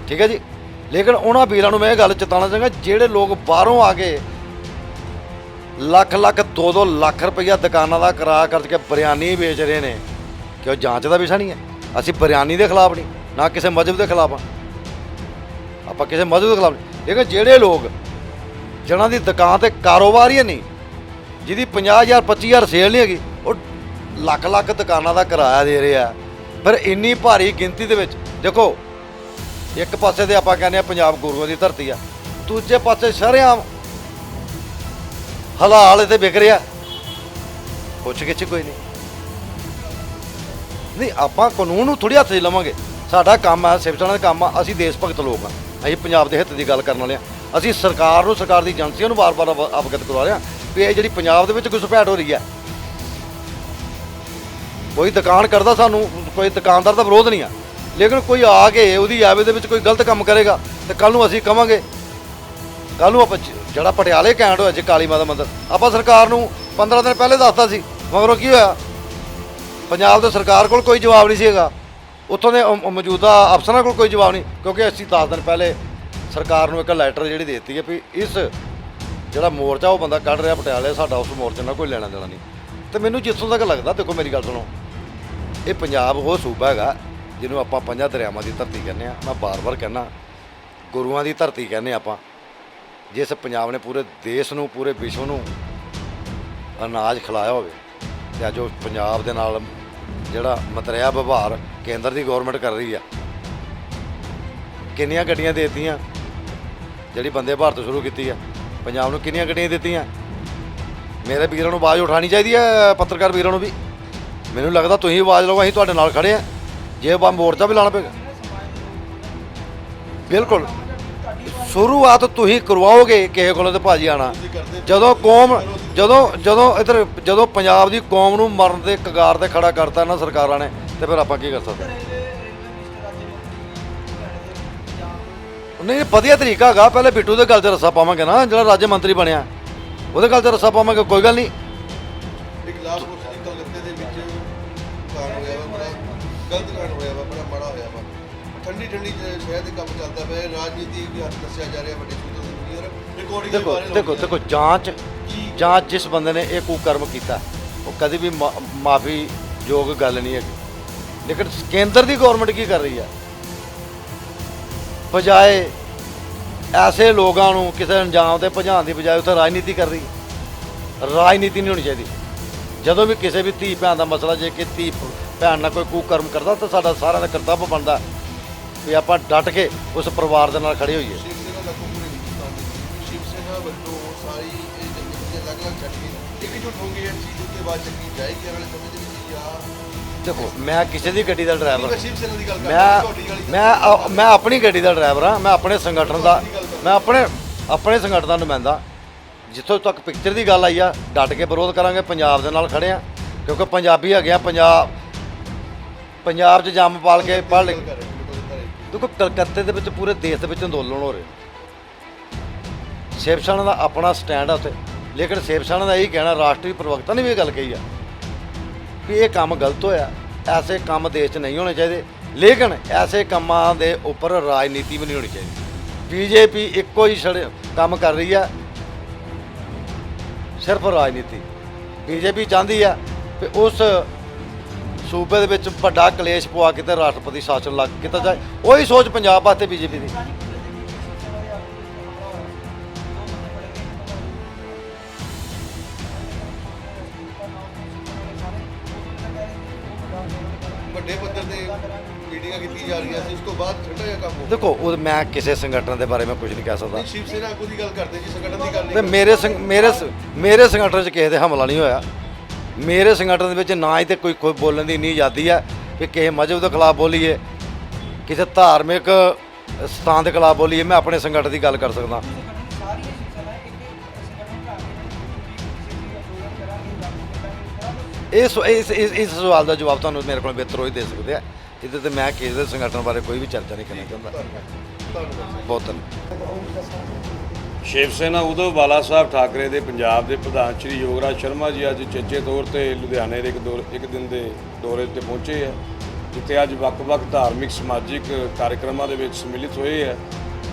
ਠੀਕ ਹੈ ਜੀ? ਲੇਕਿਨ ਉਹਨਾਂ ਵੀਰਾਂ ਨੂੰ ਮੈਂ ਇਹ ਗੱਲ ਚੇਤਾਉਣਾ ਚਾਹਾਂਗਾ, ਜਿਹੜੇ ਲੋਕ ਬਾਹਰੋਂ ਆ ਕੇ ਲੱਖ ਲੱਖ 2-2 ਲੱਖ ਰੁਪਈਆ ਦੁਕਾਨਾਂ ਦਾ ਕਿਰਾਇਆ ਕਰਕੇ ਕੇ ਬਿਰਿਆਨੀ ਵੇਚ ਰਹੇ ਨੇ, ਕਿ ਉਹ ਜਾਂਚ ਦਾ ਵਿਸ਼ਾ ਨਹੀਂ ਹੈ? ਅਸੀਂ ਬਿਰਿਆਨੀ ਦੇ ਖਿਲਾਫ ਨਹੀਂ, ਨਾ ਕਿਸੇ ਮਜ਼ਹਬ ਦੇ ਖਿਲਾਫ ਆ ਆਪਾਂ ਕਿਸੇ ਮਜ਼ਹਬ ਦੇ ਖਿਲਾਫ ਨਹੀਂ। ਲੇਕਿਨ ਜਿਹੜੇ ਲੋਕ ਜਿਹਨਾਂ ਦੀ ਦੁਕਾਨ ਤੇ ਕਾਰੋਬਾਰ ਹੀ ਨਹੀਂ ਜਿਹਦੀ 50000 25000 ਸੇਲ ਨਹੀਂ ਹੈਗੀ, ਉਹ ਲੱਖ ਲੱਖ ਦੁਕਾਨਾਂ ਦਾ ਕਿਰਾਇਆ ਦੇ ਰਿਹਾ ਆ ਪਰ ਇੰਨੀ ਭਾਰੀ ਗਿਣਤੀ ਦੇ ਵਿੱਚ, ਦੇਖੋ, ਇੱਕ ਪਾਸੇ ਤੇ ਆਪਾਂ ਕਹਿੰਦੇ ਆ ਪੰਜਾਬ ਗੁਰੂਆਂ ਦੀ ਧਰਤੀ ਆ, ਦੂਜੇ ਪਾਸੇ ਸ਼ਰੇਆਮ ਹਲਾਲ ਤੇ ਵਿਕ ਰਿਹਾ। ਪੁੱਛ ਗਿੱਛ ਕੋਈ ਨਹੀਂ। ਨਹੀਂ, ਆਪਾਂ ਕਾਨੂੰਨ ਨੂੰ ਥੋੜੀ ਹੱਥ 'ਚ ਲਵਾਂਗੇ। ਸਾਡਾ ਕੰਮ ਆ ਸਿਵਸਣਾ ਦਾ ਕੰਮ ਆ, ਅਸੀਂ ਦੇਸ਼ ਭਗਤ ਲੋਕ ਆ। ਅਸੀਂ ਪੰਜਾਬ ਦੇ ਹਿੱਤ ਦੀ ਗੱਲ ਕਰਨ ਵਾਲੇ ਆ। ਅਸੀਂ ਸਰਕਾਰ ਨੂੰ, ਸਰਕਾਰ ਦੀ ਏਜੰਸੀਆਂ ਨੂੰ ਵਾਰ-ਵਾਰ ਅਵਗਤ ਕਰਵਾ ਰਹੇ ਆ। ਵੀ ਇਹ ਜਿਹੜੀ ਪੰਜਾਬ ਦੇ ਵਿੱਚ ਘੁਸਪੈਠ ਹੋ ਰਹੀ ਹੈ, ਕੋਈ ਦੁਕਾਨ ਕਰਦਾ ਸਾਨੂੰ, ਕੋਈ ਦੁਕਾਨਦਾਰ ਦਾ ਵਿਰੋਧ ਨਹੀਂ ਆ। ਲੇਕਿਨ ਕੋਈ ਆ ਕੇ ਉਹਦੀ ਆਵੇ ਦੇ ਵਿੱਚ ਕੋਈ ਗਲਤ ਕੰਮ ਕਰੇਗਾ, ਤੇ ਕੱਲ ਨੂੰ ਅਸੀਂ ਕਵਾਂਗੇ ਕੱਲ ਨੂੰ ਆਪਾਂ ਜਿਹੜਾ ਪਟਿਆਲੇ ਕੈਂਟ ਹੋਇਆ ਜੀ, ਕਾਲੀ ਮਾਤਾ ਮੰਦਿਰ, ਆਪਾਂ ਸਰਕਾਰ ਨੂੰ 15 ਦਿਨ ਪਹਿਲੇ ਦੱਸਤਾ ਸੀ, ਮਗਰੋਂ ਕੀ ਹੋਇਆ? ਪੰਜਾਬ ਦੇ ਸਰਕਾਰ ਕੋਲ ਕੋਈ ਜਵਾਬ ਨਹੀਂ ਸੀਗਾ ਉੱਥੋਂ ਦੇ ਮੌਜੂਦਾ ਅਫਸਰਾਂ ਕੋਲ ਕੋਈ ਜਵਾਬ ਨਹੀਂ, ਕਿਉਂਕਿ ਅਸੀਂ 10 ਦਿਨ ਪਹਿਲੇ ਸਰਕਾਰ ਨੂੰ ਇੱਕ ਲੈਟਰ ਜਿਹੜੀ ਦੇ ਦਿੱਤੀ ਹੈ ਵੀ ਇਸ ਜਿਹੜਾ ਮੋਰਚਾ ਉਹ ਬੰਦਾ ਕੱਢ ਰਿਹਾ ਪਟਿਆਲੇ, ਸਾਡਾ ਉਸ ਮੋਰਚੇ ਨਾਲ ਕੋਈ ਲੈਣਾ ਦੇਣਾ ਨਹੀਂ। ਤੇ ਮੈਨੂੰ ਜਿੱਥੋਂ ਤੱਕ ਲੱਗਦਾ, ਦੇਖੋ ਮੇਰੀ ਗੱਲ ਸੁਣੋ। ਇਹ ਪੰਜਾਬ ਉਹ ਸੂਬਾ ਹੈਗਾ, ਜਿਹਨੂੰ ਆਪਾਂ ਪੰਜਾਂ ਦਰਿਆਵਾਂ ਦੀ ਧਰਤੀ ਕਹਿੰਦੇ ਆ ਮੈਂ ਬਾਰ-ਬਾਰ ਕਹਿੰਦਾ, ਗੁਰੂਆਂ ਦੀ ਧਰਤੀ ਕਹਿੰਦੇ ਆਪਾਂ। ਜਿਸ ਪੰਜਾਬ ਨੇ ਪੂਰੇ ਦੇਸ਼ ਨੂੰ, ਪੂਰੇ ਵਿਸ਼ਵ ਨੂੰ ਅਨਾਜ ਖਿਲਾਇਆ ਹੋਵੇ, ਤੇ ਅੱਜ ਉਹ ਪੰਜਾਬ ਦੇ ਨਾਲ ਜਿਹੜਾ ਮਤਰਿਆ ਵਿਵਹਾਰ ਕੇਂਦਰ ਦੀ ਗਵਰਨਮੈਂਟ ਕਰ ਰਹੀ ਆ। ਕਿੰਨੀਆਂ ਗੱਡੀਆਂ ਦੇਤੀਆਂ, ਜਿਹੜੀ ਬੰਦੇ ਭਾਰਤ ਸ਼ੁਰੂ ਕੀਤੀ ਆ। ਪੰਜਾਬ ਨੂੰ ਕਿੰਨੀਆਂ ਗੱਡੀਆਂ ਦਿੱਤੀਆਂ? ਮੇਰੇ ਵੀਰਾਂ ਨੂੰ ਆਵਾਜ਼ ਉਠਾਣੀ ਚਾਹੀਦੀ ਹੈ, ਪੱਤਰਕਾਰ ਵੀਰਾਂ ਨੂੰ ਵੀ। ਮੈਨੂੰ ਲੱਗਦਾ ਤੁਸੀਂ ਆਵਾਜ਼ ਲਓ, ਅਸੀਂ ਤੁਹਾਡੇ ਨਾਲ ਖੜੇ ਆ ਜੇ ਬਾ ਮੋਰਚਾ ਵੀ ਲਾਣਾ ਪਏਗਾ। ਬਿਲਕੁਲ। ਸ਼ੁਰੂਆਤ ਤੁਸੀਂ ਕਰਵਾਓਗੇ ਕਿਸੇ ਕੋਲੋਂ ਤੇ ਭਾਜੀ ਆਣਾ। ਤੁਸੀਂ ਜਦੋਂ ਕੌਮ, ਜਦੋਂ ਜਦੋਂ ਇਧਰ, ਜਦੋਂ ਪੰਜਾਬ ਦੀ ਕੌਮ ਨੂੰ ਮਰਨ ਦੇ ਕਗਾਰ ਤੇ ਖੜਾ ਕਰਤਾ ਇਹਨਾਂ ਸਰਕਾਰਾਂ ਨੇ, ਤੇ ਫਿਰ ਆਪਾਂ ਕੀ ਕਰ ਸਕਦੇ? ਨਹੀਂ ਵਧੀਆ ਤਰੀਕਾ ਹੈਗਾ। ਪਹਿਲੇ ਬਿੱਟੂ ਦੇ ਗੱਲ ਤੇ ਰੱਸਾ ਪਾਵਾਂਗੇ ਨਾ ਜਿਹੜਾ ਰਾਜ ਮੰਤਰੀ ਬਣਿਆ। ਉਹਦੇ ਗੱਲ ਤੇ ਰੱਸਾ ਪਾਵਾਂਗੇ ਕੋਈ ਗੱਲ ਨਹੀਂ। ਇੱਕ ਲਾਭ ਕੋਸ਼ਿਸ਼ ਕਲਕੱਤੇ ਦੇ ਵਿੱਚ ਕਾਂਡ ਹੋਇਆ ਵਾ ਬੜਾ ਗਲਤ ਕਾਂਡ ਹੋਇਆ ਵਾ ਬੜਾ ਮਾੜਾ ਹੋਇਆ ਵਾ। ਠੰਡੀ ਠੰਡੀ ਸ਼ਹਿਰ ਦੇ ਕੰਮ ਚੱਲਦਾ ਪਿਆ ਹੈ, ਰਾਜਨੀਤੀ ਵੀ ਹੱਥ ਦੱਸਿਆ ਜਾ ਰਿਹਾ ਵੱਡੇ ਸੂਤਰ ਦੇ ਔਰ ਰਿਕਾਰਡਿੰਗ ਦੇਖੋ ਦੇਖੋ ਦੇਖੋ ਜਾਂਚ ਜਾਂਚ ਜਿਸ ਬੰਦੇ ਨੇ ਇਹ ਕੁਕਰਮ ਕੀਤਾ ਉਹ ਕਦੀ ਵੀ ਮਾਫੀ ਯੋਗ ਗੱਲ ਨਹੀਂ ਹੈ ਲੇਕਿਨ ਕੇਂਦਰ ਦੀ ਗਵਰਨਮੈਂਟ ਕੀ ਕਰ ਰਹੀ ਹੈ ਬਜਾਏ ਐਸੇ ਲੋਕਾਂ ਨੂੰ ਕਿਸੇ ਅੰਜਾਮ ਤੇ ਭਜਾਉਣ ਦੀ ਬਜਾਏ ਉੱਥੇ ਰਾਜਨੀਤੀ ਕਰ ਰਹੀ ਰਾਜਨੀਤੀ ਨਹੀਂ ਹੋਣੀ ਚਾਹੀਦੀ। ਜਦੋਂ ਵੀ ਕਿਸੇ ਵੀ ਧੀ ਭੈਣ ਦਾ ਮਸਲਾ, ਜੇ ਕਿ ਧੀ ਭੈਣ ਨਾਲ ਕੋਈ ਕੁਕਰਮ ਕਰਦਾ, ਤਾਂ ਸਾਡਾ ਸਾਰਿਆਂ ਦਾ ਕਰਤੱਵ ਬਣਦਾ ਵੀ ਆਪਾਂ ਡਟ ਕੇ ਉਸ ਪਰਿਵਾਰ ਦੇ ਨਾਲ ਖੜੇ ਹੋਈਏ। ਸ਼ਿਵ ਸੇਨਾ ਲੱਗੂ ਪੂਰੇ ਹਿੰਦੁਸਤਾਨ ਦੇ ਸ਼ਿਵ ਸੇਨਾ ਵੱਲੋਂ ਸਾਰੀ ਇਹ ਜੰਗੀ ਅਲੱਗ-ਅਲੱਗ ਛੱਡ ਕੇ ਇਕਜੁੱਟ ਹੋ ਗਈ ਹੈ ਚੀਜ਼ ਉੱਤੇ ਬਾਤ ਚੱਕੀ ਜਾਏਗੀ ਅਗਲੇ ਸਮੇਂ ਦੇਖੋ ਮੈਂ ਕਿਸੇ ਦੀ ਗੱਡੀ ਦਾ ਡਰਾਈਵਰ ਮੈਂ ਮੈਂ ਮੈਂ ਆਪਣੀ ਗੱਡੀ ਦਾ ਡਰਾਈਵਰ ਹਾਂ ਮੈਂ ਆਪਣੇ ਸੰਗਠਨ ਦਾ ਮੈਂ ਆਪਣੇ ਆਪਣੇ ਸੰਗਠਨ ਦਾ ਨੁਮਾਇੰਦਾ ਜਿੱਥੋਂ ਤੱਕ ਪਿਕਚਰ ਦੀ ਗੱਲ ਆਈ ਆ ਡਟ ਕੇ ਵਿਰੋਧ ਕਰਾਂਗੇ ਪੰਜਾਬ ਦੇ ਨਾਲ ਖੜੇ ਆ। ਕਿਉਂਕਿ ਪੰਜਾਬੀ ਹੈਗੇ ਆ ਪੰਜਾਬ ਪੰਜਾਬ 'ਚ ਜੰਮ ਪਾਲ ਕੇ ਪੜ੍ਹ ਲਿਖ ਰਹੇ ਦੇਖੋ ਕਲਕੱਤੇ ਦੇ ਵਿੱਚ ਪੂਰੇ ਦੇਸ਼ ਦੇ ਵਿੱਚ ਅੰਦੋਲਨ ਹੋ ਰਹੇ ਸ਼ਿਵ ਦਾ ਆਪਣਾ ਸਟੈਂਡ ਆ ਉੱਥੇ। ਲੇਕਿਨ ਸ਼ਿਵ ਦਾ ਇਹੀ ਕਹਿਣਾ ਰਾਸ਼ਟਰੀ ਪ੍ਰਵਕਤਾ ਨੇ ਵੀ ਇਹ ਗੱਲ ਕਹੀ ਆ। ਵੀ ਇਹ ਕੰਮ ਗਲਤ ਹੋਇਆ, ਐਸੇ ਕੰਮ ਦੇਸ਼ 'ਚ ਨਹੀਂ ਹੋਣੇ ਚਾਹੀਦੇ। ਲੇਕਿਨ ਐਸੇ ਕੰਮਾਂ ਦੇ ਉੱਪਰ ਰਾਜਨੀਤੀ ਵੀ ਨਹੀਂ ਹੋਣੀ ਚਾਹੀਦੀ। ਬੀਜੇਪੀ ਇੱਕੋ ਹੀ ਛੜੇ ਕੰਮ ਕਰ ਰਹੀ ਆ। ਸਿਰਫ ਰਾਜਨੀਤੀ। ਬੀਜੇਪੀ ਚਾਹੁੰਦੀ ਆ ਕਿ ਉਸ ਸੂਬੇ ਦੇ ਵਿੱਚ ਵੱਡਾ ਕਲੇਸ਼ ਪਵਾ ਕੇ ਤੇ ਰਾਸ਼ਟਰਪਤੀ ਸ਼ਾਸਨ ਲੱਗ ਕੀਤਾ ਜਾਏ। ਉਹੀ ਸੋਚ ਪੰਜਾਬ ਵਾਸਤੇ ਬੀਜੇਪੀ ਦੀ। ਮੀਟਿੰਗਾਂ ਕੀਤੀ ਜਾ ਰਹੀਆਂ ਸੀ ਉਸ ਤੋਂ ਬਾਅਦ ਛੱਡਾ ਜਿਹਾ ਕੰਮ ਹੋ ਗਿਆ ਦੇਖੋ ਉਹ ਮੈਂ ਕਿਸੇ ਸੰਗਠਨ ਦੇ ਬਾਰੇ ਮੈਂ ਕੁਝ ਨਹੀਂ ਕਹਿ ਸਕਦਾ। ਨਹੀਂ ਸ਼ਿਵ ਸੇਨਾ ਆਗੂ ਦੀ ਗੱਲ ਕਰਦੇ ਜੀ ਸੰਗਠਨ ਦੀ ਗੱਲ ਨਹੀਂ ਤੇ ਮੇਰੇ ਸੰਗ- ਮੇਰੇ ਸ- ਮੇਰੇ ਸੰਗਠਨ 'ਚ ਕਿਸੇ ਦੇ ਹਮਲਾ ਨਹੀਂ ਹੋਇਆ। ਮੇਰੇ ਸੰਗਠਨ ਦੇ ਵਿੱਚ ਨਾ ਹੀ ਤੇ ਕੋਈ ਕੋਈ ਬੋਲਣ ਦੀ ਨਹੀਂ ਆਜ਼ਾਦੀ ਹੈ ਕਿ ਕਿਸੇ ਮਜ਼ਹਬ ਦੇ ਖਿਲਾਫ ਬੋਲੀਏ ਕਿਸੇ ਧਾਰਮਿਕ ਸਥਾਨ ਦੇ ਖਿਲਾਫ ਬੋਲੀਏ ਮੈਂ ਆਪਣੇ ਸੰਗਠਨ ਦੀ ਗੱਲ ਕਰ ਸਕਦਾ। ਇਸ ਇਸ ਇਸ ਇਸ ਸਵਾਲ ਦਾ ਜਵਾਬ ਤੁਹਾਨੂੰ ਮੇਰੇ ਕੋਲ ਬਿਹਤਰ ਹੋਈ ਦੇ ਸਕਦੇ ਆ। ਇਹਦੇ ਤੇ ਮੈਂ ਕਿਸੇ ਦੇ ਸੰਗਠਨ ਬਾਰੇ ਕੋਈ ਵੀ ਚਰਚਾ ਨਹੀਂ ਕਰਨਾ ਚਾਹੁੰਦਾ। ਬਹੁਤ ਧੰਨਵਾਦ। ਸ਼ਿਵ ਸੈਨਾ ਉਦੋਂ ਬਾਲਾ ਸਾਹਿਬ ਠਾਕਰੇ ਦੇ ਪੰਜਾਬ ਦੇ ਪ੍ਰਧਾਨ ਸ਼੍ਰੀ ਯੋਗਰਾਜ ਸ਼ਰਮਾ ਜੀ ਅੱਜ ਚੇਚੇ ਤੌਰ ਤੇ ਲੁਧਿਆਣੇ ਦੇ ਇੱਕ ਦੌਰੇ ਇੱਕ ਦਿਨ ਦੇ ਦੌਰੇ ਤੇ ਪਹੁੰਚੇ ਆ, ਜਿੱਥੇ ਅੱਜ ਵੱਖ-ਵੱਖ ਧਾਰਮਿਕ, ਸਮਾਜਿਕ ਕਾਰਜਕ੍ਰਮਾਂ ਦੇ ਵਿੱਚ ਸਮਿਲਿਤ ਹੋਏ ਆ।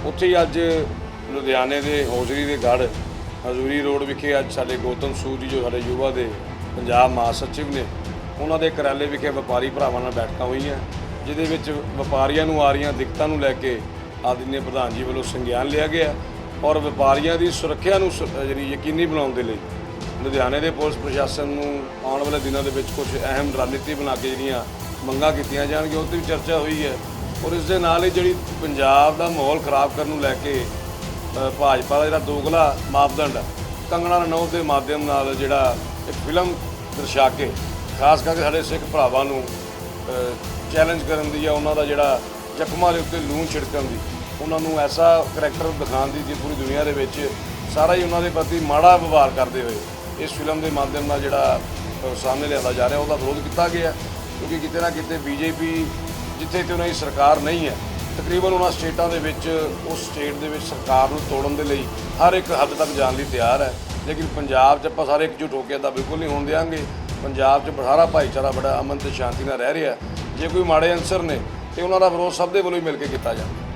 ਉੱਥੇ ਹੀ ਅੱਜ ਲੁਧਿਆਣੇ ਦੇ ਹੌਜ਼ਰੀ ਦੇ ਗੜ੍ਹ ਹਜ਼ੂਰੀ ਰੋਡ ਵਿਖੇ ਅੱਜ ਸਾਡੇ ਗੌਤਮ ਸੂਦ ਜੀ ਜੋ ਸਾਡੇ ਯੁਵਾ ਦੇ ਪੰਜਾਬ ਮਹਾਸਚਿਵ ਨੇ, ਉਹਨਾਂ ਦੇ ਕਰਾਲੇ ਵਿਖੇ ਵਪਾਰੀ ਭਰਾਵਾਂ ਨਾਲ ਬੈਠਕਾਂ ਹੋਈਆਂ। ਜਿਹਦੇ ਵਿੱਚ ਵਪਾਰੀਆਂ ਨੂੰ ਆ ਰਹੀਆਂ ਦਿੱਕਤਾਂ ਨੂੰ ਲੈ ਕੇ ਆਦਿਨੇ ਪ੍ਰਧਾਨ ਜੀ ਵੱਲੋਂ ਸੰਗਿਆਨ ਲਿਆ ਗਿਆ ਔਰ ਵਪਾਰੀਆਂ ਦੀ ਸੁਰੱਖਿਆ ਨੂੰ ਸੁ- ਜਿਹੜੀ ਯਕੀਨੀ ਬਣਾਉਣ ਦੇ ਲਈ ਲੁਧਿਆਣੇ ਦੇ ਪੁਲਿਸ ਪ੍ਰਸ਼ਾਸਨ ਨੂੰ ਆਉਣ ਵਾਲੇ ਦਿਨਾਂ ਦੇ ਵਿੱਚ ਕੁਝ ਅਹਿਮ ਰਣਨੀਤੀ ਬਣਾ ਕੇ ਜਿਹੜੀਆਂ ਮੰਗਾਂ ਕੀਤੀਆਂ ਜਾਣਗੀਆਂ ਉਹ 'ਤੇ ਵੀ ਚਰਚਾ ਹੋਈ ਹੈ ਔਰ ਇਸ ਦੇ ਨਾਲ ਹੀ ਜਿਹੜੀ ਪੰਜਾਬ ਦਾ ਮਾਹੌਲ ਖਰਾਬ ਕਰਨ ਨੂੰ ਲੈ ਕੇ ਭਾਜਪਾ ਦਾ ਜਿਹੜਾ ਦੋਗਲਾ ਮਾਪਦੰਡ ਕੰਗਣਾ ਰਣੌਤ ਦੇ ਮਾਧਿਅਮ ਨਾਲ ਜਿਹੜਾ ਇੱਕ ਫਿਲਮ ਦਰਸਾ ਕੇ, ਖਾਸ ਕਰਕੇ ਸਾਡੇ ਸਿੱਖ ਭਰਾਵਾਂ ਨੂੰ ਚੈਲੰਜ ਕਰਨ ਦੀ ਜਾਂ ਉਹਨਾਂ ਦਾ ਜਿਹੜਾ ਜ਼ਖਮਾਂ ਦੇ ਉੱਤੇ ਲੂਣ ਛਿੜਕਣ ਦੀ, ਉਹਨਾਂ ਨੂੰ ਐਸਾ ਕਰੈਕਟਰ ਦਿਖਾਉਣ ਦੀ ਜੇ ਪੂਰੀ ਦੁਨੀਆ ਦੇ ਵਿੱਚ ਸਾਰਾ ਹੀ ਉਹਨਾਂ ਦੇ ਪ੍ਰਤੀ ਮਾੜਾ ਵਿਵਹਾਰ ਕਰਦੇ ਹੋਏ ਇਸ ਫਿਲਮ ਦੇ ਮਾਧਿਅਮ ਨਾਲ ਜਿਹੜਾ ਸਾਹਮਣੇ ਲਿਆਂਦਾ ਜਾ ਰਿਹਾ, ਉਹਦਾ ਵਿਰੋਧ ਕੀਤਾ ਗਿਆ ਕਿਉਂਕਿ ਕਿਤੇ ਨਾ ਕਿਤੇ ਬੀਜੇਪੀ ਜਿੱਥੇ ਤੇ ਉਹਨਾਂ ਦੀ ਸਰਕਾਰ ਨਹੀਂ ਹੈ, ਤਕਰੀਬਨ ਉਹਨਾਂ ਸਟੇਟਾਂ ਦੇ ਵਿੱਚ, ਉਸ ਸਟੇਟ ਦੇ ਵਿੱਚ ਸਰਕਾਰ ਨੂੰ ਤੋੜਨ ਦੇ ਲਈ ਹਰ ਇੱਕ ਹੱਦ ਤੱਕ ਜਾਣ ਲਈ ਤਿਆਰ ਹੈ। ਲੇਕਿਨ ਪੰਜਾਬ 'ਚ ਆਪਾਂ ਸਾਰੇ ਇਕਜੁੱਟ ਹੋ ਕੇ ਤਾਂ ਬਿਲਕੁਲ ਨਹੀਂ ਹੋਣ ਦਿਆਂਗੇ। ਪੰਜਾਬ 'ਚ ਸਾਰਾ ਭਾਈਚਾਰਾ ਬੜਾ ਅਮਨ ਤੇ ਸ਼ਾਂਤੀ ਨਾਲ ਰਹਿ ਰਿਹਾ ਜੇ ਕੋਈ ਮਾੜੇ ਅਨਸਰ ਨੇ, ਤੇ ਉਹਨਾਂ ਦਾ ਵਿਰੋਧ ਸਭ ਦੇ ਵੱਲੋਂ ਹੀ ਮਿਲ ਕੇ ਕੀਤਾ ਜਾਂਦਾ